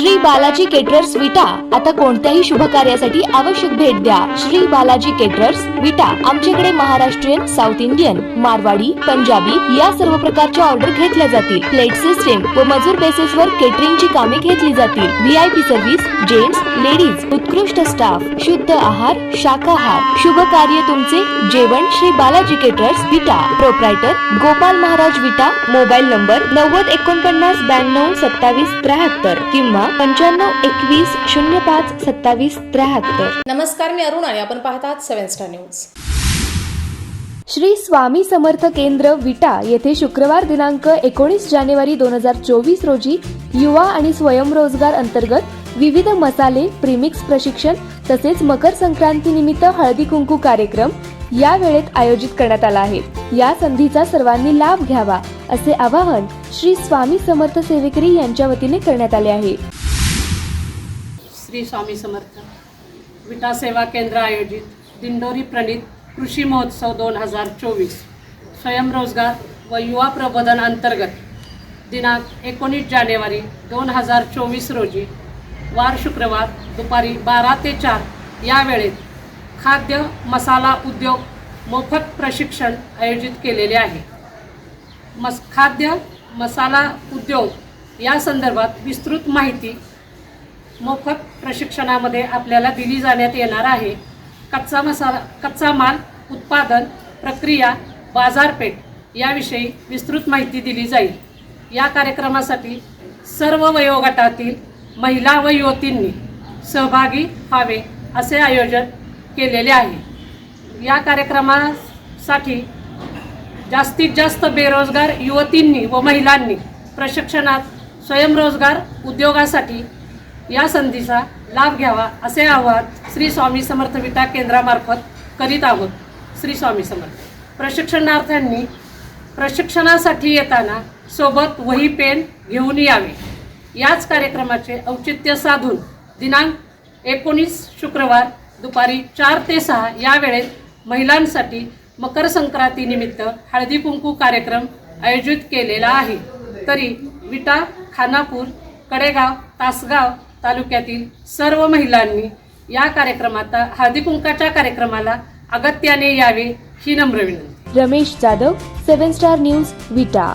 Shri Balaji caterers विटा. आता कोणत्याही शुभ कार्यासाठी आवश्यक भेट द्या. श्री बालाजी केटरर्स विटा. आमच्याकडे महाराष्ट्रीयन साऊथ इंडियन मारवाडी पंजाबी या सर्व प्रकारच्या ऑर्डर घेतल्या जातील. प्लेट सिस्टीम व मजूर बेसिस वर केटरिंगची कामे घेतली जातील. व्हीआयपी सर्व्हिस जेंट्स लेडीज उत्कृष्ट स्टाफ शुद्ध आहार शाकाहार. शुभ कार्य तुमचे. जेवण Shri Balaji caterers Vita. Proprietor Gopal Maharaj Vita. Mobile number नव्वद एकोणपन्नास ब्याण्णव सत्तावीस त्र्याहत्तर. किंवा पंच्याण्णव एकवीस शून्य पाच सत्तावीस त्र्याहत्तर. नमस्कार मी अरुण आणि आपण पाहतात seven star news. Shri Swami Samarth Kendra Vita येथे शुक्रवार दिनांक एकोणीस जानेवारी दोन हजार चोवीस रोजी युवा आणि स्वयंरोजगार अंतर्गत विविध मसाले प्रीमिक्स प्रशिक्षण तसेच मकर संक्रांती निमित्त हळदी कुंकू कार्यक्रम या वेळेत आयोजित करण्यात आला आहे. या संधीचा सर्वांनी लाभ घ्यावा असे आवाहन श्री स्वामी समर्थ सेवेकरी यांच्या वतीने करण्यात आले आहे. श्री स्वामी समर्थ. विटा सेवा केंद्र आयोजित दिंडोरी प्रणित कृषी महोत्सव दोन हजार चोवीस. स्वयंरोजगार व युवा प्रबोधन अंतर्गत दिनांक एकोणीस जानेवारी दोन हजार चोवीस रोजी वार शुक्रवार दुपारी बारा ते चार या वेळेत खाद्य मसाला उद्योग मोफत प्रशिक्षण आयोजित केलेले आहे. मस खाद्य मसाला उद्योग या संदर्भात विस्तृत माहिती मोफत प्रशिक्षणामध्ये आपल्याला दिली जाण्यात येणार आहे. कच्चा मसाला कच्चा माल उत्पादन प्रक्रिया बाजारपेठ याविषयी विस्तृत माहिती दिली जाईल. या कार्यक्रमासाठी सर्व वयोगटातील महिला व युवतींनी सहभागी व्हावे असे आयोजन केलेले आहे. या कार्यक्रमासाठी जास्तीत जास्त बेरोजगार युवतींनी व महिलांनी प्रशिक्षणात स्वयंरोजगार उद्योगासाठी या संधीचा लाभ घ्यावा असे आवाहन श्री स्वामी समर्थ विटा केंद्रामार्फत करीत आहोत. श्री स्वामी समर्थ. प्रशिक्षणार्थ्यांनी प्रशिक्षणासाठी येताना सोबत वही पेन घेऊन यावे. याच कार्यक्रमाचे औचित्य साधून दिनांक एकोणीस शुक्रवार दुपारी चार ते सहा या वेळेत महिलांसाठी मकर संक्रांतीनिमित्त हळदी कुंकू कार्यक्रम आयोजित केलेला आहे. तरी विटा खानापूर कडेगाव तासगाव तालुक्यातील सर्व महिलांनी या कार्यक्रमात हळदी कुंकाच्या कार्यक्रमाला अगत्याने यावे ही नम्र विनंती. Ramesh Jadhav seven star news Vita.